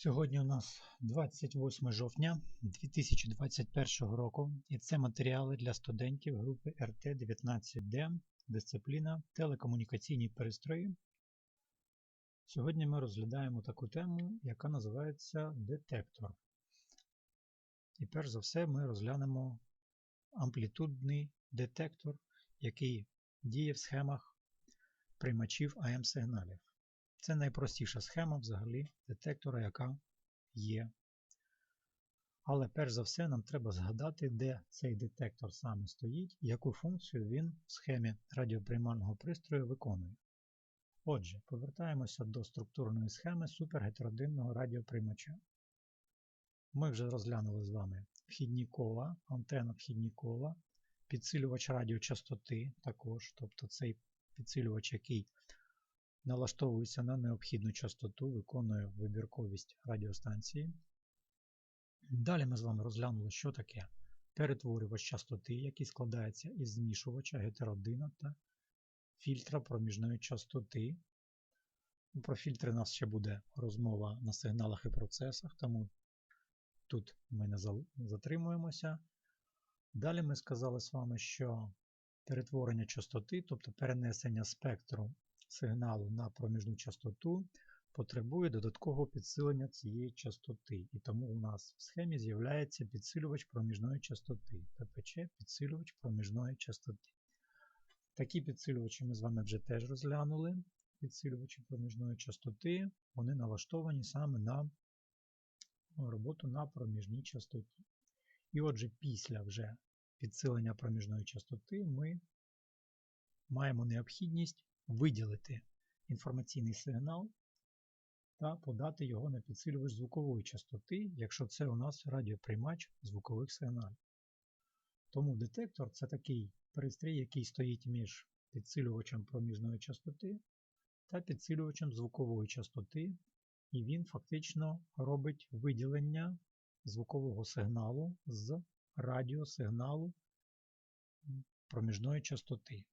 Сьогодні у нас 28 жовтня 2021 року і це матеріали для студентів групи РТ-19Д, дисципліна телекомунікаційні пристрої. Сьогодні ми розглядаємо таку тему, яка називається детектор. І перш за все ми розглянемо амплітудний детектор, який діє в схемах приймачів АМ-сигналів. Це найпростіша схема взагалі детектора, яка є. Але перш за все нам треба згадати, де цей детектор саме стоїть яку функцію він в схемі радіоприймального пристрою виконує. Отже, повертаємося до структурної схеми супергетеродинного радіоприймача. Ми вже розглянули з вами вхідні кола, антенна вхідні кола, підсилювач радіочастоти також, тобто цей підсилювач, який налаштовується на необхідну частоту, виконує вибірковість радіостанції. Далі ми з вами розглянули, що таке перетворювач частоти, який складається із змішувача гетеродина та фільтра проміжної частоти. Про фільтри у нас ще буде розмова на сигналах і процесах, тому тут ми не затримуємося. Далі ми сказали з вами, що перетворення частоти, тобто перенесення спектру сигналу на проміжну частоту потребує додаткового підсилення цієї частоти. І тому у нас в схемі з'являється підсилювач проміжної частоти, ППЧ підсилювач проміжної частоти. Такі підсилювачі ми з вами вже теж розглянули. Підсилювачі проміжної частоти, вони налаштовані саме на роботу на проміжній частоті. І отже, після вже підсилення проміжної частоти ми маємо необхідність виділити інформаційний сигнал та подати його на підсилювач звукової частоти, якщо це у нас радіоприймач звукових сигналів. Тому детектор це такий пристрій, який стоїть між підсилювачем проміжної частоти та підсилювачем звукової частоти, і він фактично робить виділення звукового сигналу з радіосигналу проміжної частоти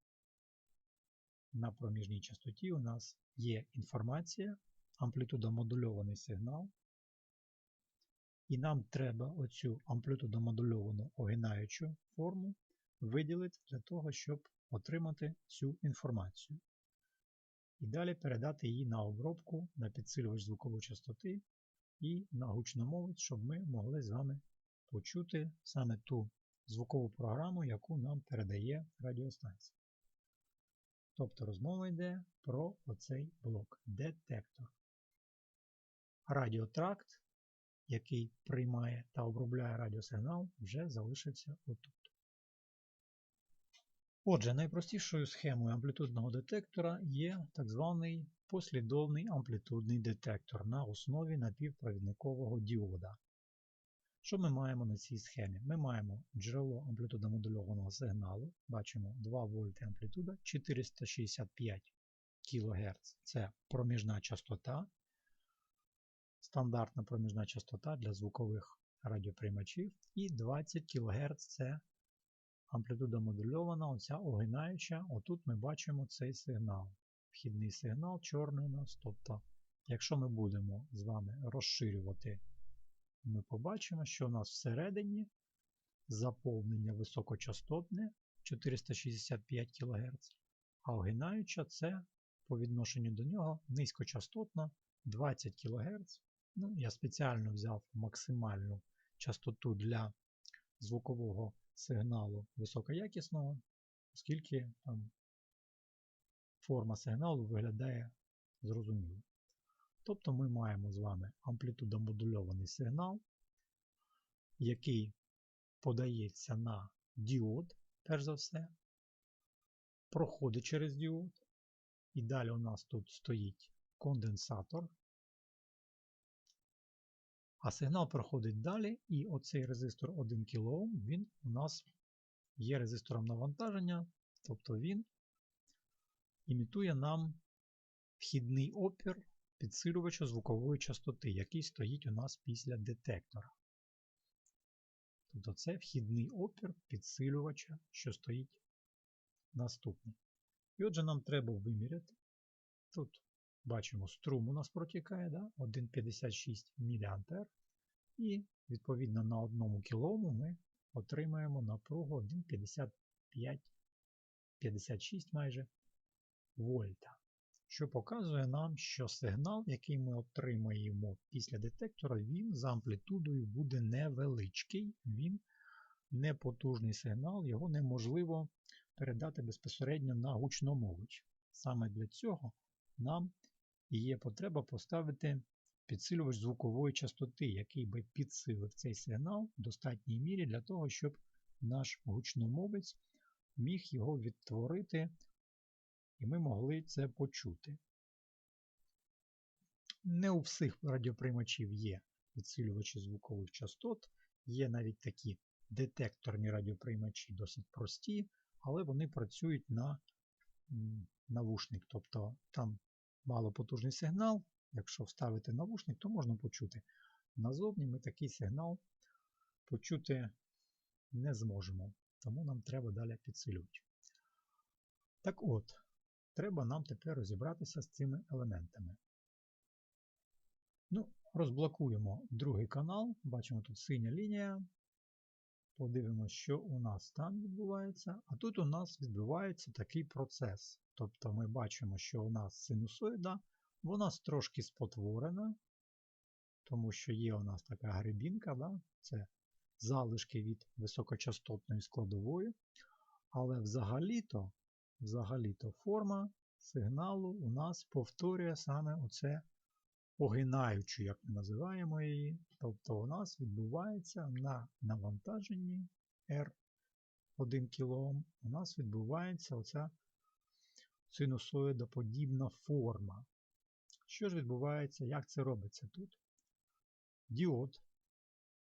на проміжній частоті у нас є інформація, амплітудомодульований сигнал. І нам треба оцю амплітудомодульовану огинаючу форму виділити для того, щоб отримати цю інформацію. І далі передати її на обробку на підсилювач звукової частоти і на гучномовець, щоб ми могли з вами почути саме ту звукову програму, яку нам передає радіостанція. Тобто розмова йде про оцей блок детектор. Радіотракт, який приймає та обробляє радіосигнал, вже залишився отут. Отже, найпростішою схемою амплітудного детектора є так званий послідовний амплітудний детектор на основі напівпровідникового діода. Що ми маємо на цій схемі? Ми маємо джерело амплітудомодульованого сигналу, бачимо 2 вольти амплітуда, 465 кГц це проміжна частота, стандартна проміжна частота для звукових радіоприймачів, і 20 кГц це амплітуда модульована, оця огинаюча. Отут ми бачимо цей сигнал. Вхідний сигнал чорний у нас. Тобто, якщо ми будемо з вами розширювати ми побачимо, що у нас всередині заповнення високочастотне 465 кГц, а огинаюча це по відношенню до нього низькочастотна 20 кГц. Ну, Я спеціально взяв максимальну частоту для звукового сигналу високоякісного, оскільки там форма сигналу виглядає зрозуміло. Тобто ми маємо з вами амплітудомодульований сигнал, який подається на діод, перш за все, проходить через діод. І далі у нас тут стоїть конденсатор. А сигнал проходить далі, і оцей резистор 1 кОм, він у нас є резистором навантаження, тобто він імітує нам вхідний опір підсилювача звукової частоти, який стоїть у нас після детектора. Тобто це вхідний опір підсилювача, що стоїть наступний. І отже, нам треба виміряти. Тут бачимо, струм у нас протікає да? 1,56 мА. І відповідно на 1 кілому ми отримаємо напругу 1,55 56 майже вольта. Що показує нам, що сигнал, який ми отримаємо після детектора, він за амплітудою буде невеличкий, він не потужний сигнал, його неможливо передати безпосередньо на гучномович. Саме для цього нам є потреба поставити підсилювач звукової частоти, який би підсилив цей сигнал в достатній мірі для того, щоб наш гучномовець міг його відтворити, і ми могли це почути. Не у всіх радіоприймачів є підсилювачі звукових частот, є навіть такі детекторні радіоприймачі, досить прості, але вони працюють на навушник. Тобто там малопотужний сигнал. Якщо вставити навушник, то можна почути. Назовні ми такий сигнал почути не зможемо, тому нам треба далі підсилювати. Так от, треба нам тепер розібратися з цими елементами. Ну, Розблокуємо другий канал, бачимо тут синя лінія. Подивимося, що у нас там відбувається. А тут у нас відбувається такий процес. Тобто ми бачимо, що у нас синусоїда, вона трошки спотворена, тому що є у нас така грибінка, да? це залишки від високочастотної складової. Але взагалі-то взагалі-то форма сигналу у нас повторює саме оце огинаючу, як ми називаємо її. Тобто у нас відбувається на навантаженні R1 кОм, у нас відбувається оця синусоїдоподібна форма. Що ж відбувається, як це робиться тут? Діод,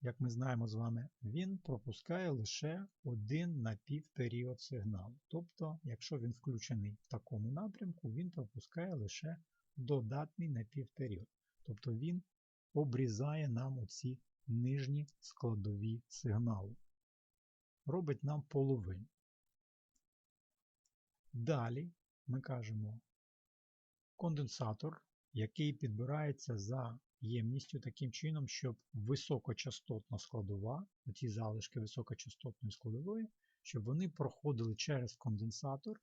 як ми знаємо з вами, він пропускає лише один напівперіод сигналу. Тобто, якщо він включений в такому напрямку, він пропускає лише додатний напівперіод. Тобто він обрізає нам оці нижні складові сигналу. Робить нам половину. Далі ми кажемо конденсатор, який підбирається за ємністю таким чином, щоб високочастотна складова, оці залишки високочастотної складової, щоб вони проходили через конденсатор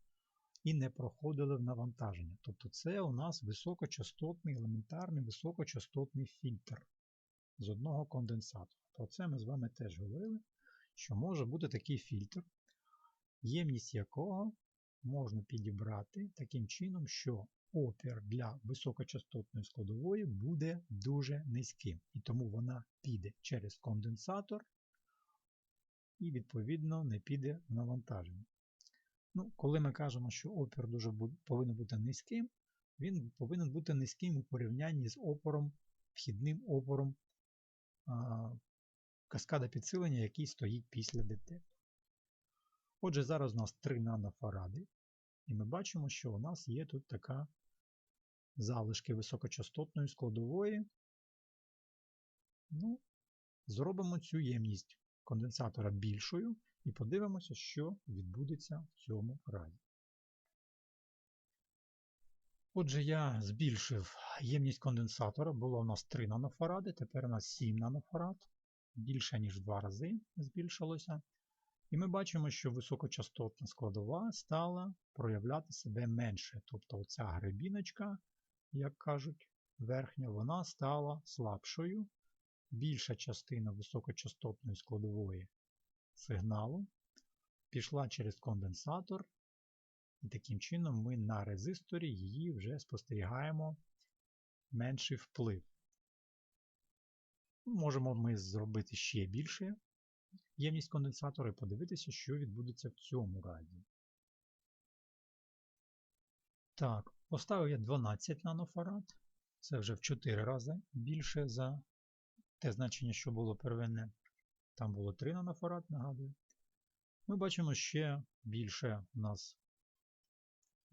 і не проходили в навантаження. Тобто це у нас високочастотний, елементарний високочастотний фільтр з одного конденсатора. Про це ми з вами теж говорили, що може бути такий фільтр, ємність якого можна підібрати таким чином, що опір для високочастотної складової буде дуже низьким. І тому вона піде через конденсатор і, відповідно, не піде в навантаження. Ну, Коли ми кажемо, що опір дуже повинен бути низьким, він повинен бути низьким у порівнянні з опором, вхідним опором а, каскада підсилення, який стоїть після детектору. Отже, зараз у нас 3 нанофаради, і ми бачимо, що у нас є тут така залишки високочастотної складової. Ну, Зробимо цю ємність конденсатора більшою і подивимося, що відбудеться в цьому разі. Отже, я збільшив ємність конденсатора, було у нас 3 нанофаради, тепер у нас 7 нанофарад, більше, ніж в 2 рази збільшилося. І ми бачимо, що високочастотна складова стала проявляти себе менше. Тобто оця гребіночка, як кажуть, верхня, вона стала слабшою. Більша частина високочастотної складової сигналу пішла через конденсатор, і таким чином ми на резисторі її вже спостерігаємо менший вплив. Можемо ми зробити ще більше ємність конденсатора і подивитися, що відбудеться в цьому разі. Так, поставив я 12 нанофарад. Це вже в 4 рази більше за те значення, що було первинне. Там було 3 нанофарад, нагадую. Ми бачимо ще більше у нас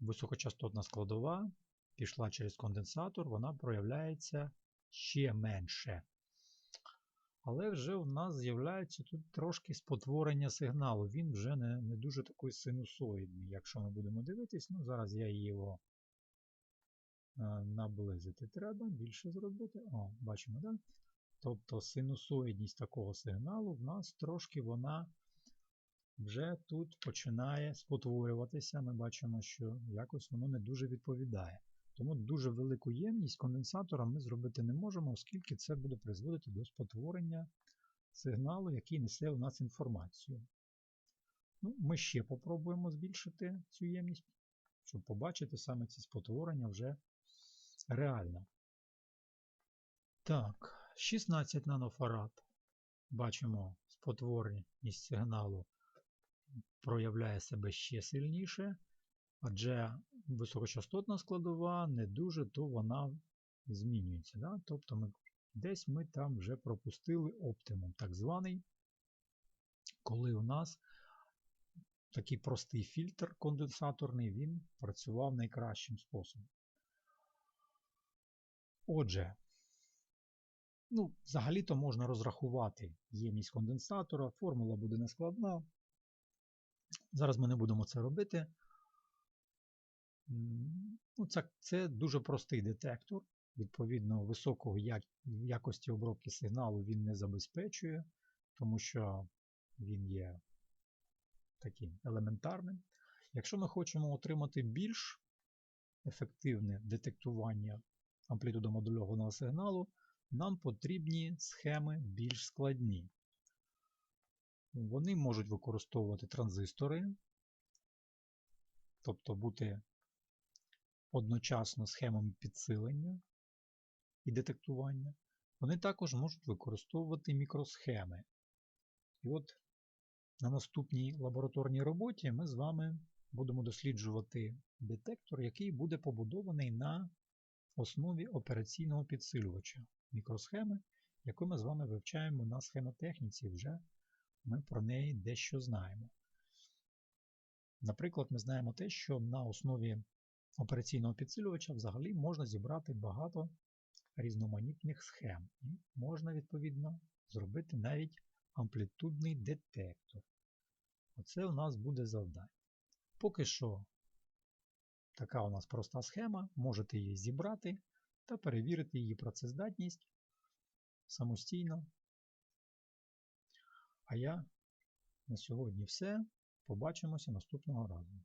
високочастотна складова, пішла через конденсатор, вона проявляється ще менше. Але вже в нас з'являється тут трошки спотворення сигналу. Він вже не не дуже такий синусоїдний. Якщо ми будемо дивитись, ну зараз я його наблизити треба, більше зробити. О, бачимо, так? Тобто синусоїдність такого сигналу в нас трошки вона вже тут починає спотворюватися. Ми бачимо, що якось воно не дуже відповідає. Тому дуже велику ємність конденсатора ми зробити не можемо, оскільки це буде призводити до спотворення сигналу, який несе у нас інформацію. Ну, Ми ще попробуємо збільшити цю ємність, щоб побачити саме ці спотворення вже реально. Так, 16 нанофарад. Бачимо, спотвореність сигналу проявляє себе ще сильніше, адже високочастотна складова не дуже, то вона змінюється. Да? Тобто ми, десь ми там вже пропустили оптимум, так званий, коли у нас такий простий фільтр конденсаторний, він працював найкращим способом. Отже, ну, взагалі-то можна розрахувати ємність конденсатора, формула буде нескладна. Зараз ми не будемо це робити. Ну, Це це дуже простий детектор. Відповідно, високого як, якості обробки сигналу він не забезпечує, тому що він є таким елементарним. Якщо ми хочемо отримати більш ефективне детектування амплітудомодульованого сигналу, нам потрібні схеми більш складні. Вони можуть використовувати транзистори, тобто бути одночасно схемами підсилення і детектування. Вони також можуть використовувати мікросхеми. І от на наступній лабораторній роботі ми з вами будемо досліджувати детектор, який буде побудований на основі операційного підсилювача мікросхеми, яку ми з вами вивчаємо на схемотехніці, вже ми про неї дещо знаємо. Наприклад, ми знаємо те, що на основі операційного підсилювача взагалі можна зібрати багато різноманітних схем. І можна, відповідно, зробити навіть амплітудний детектор. Оце у нас буде завдання. Поки що така у нас проста схема, можете її зібрати та перевірити її працездатність самостійно. А я на сьогодні все. Побачимося наступного разу.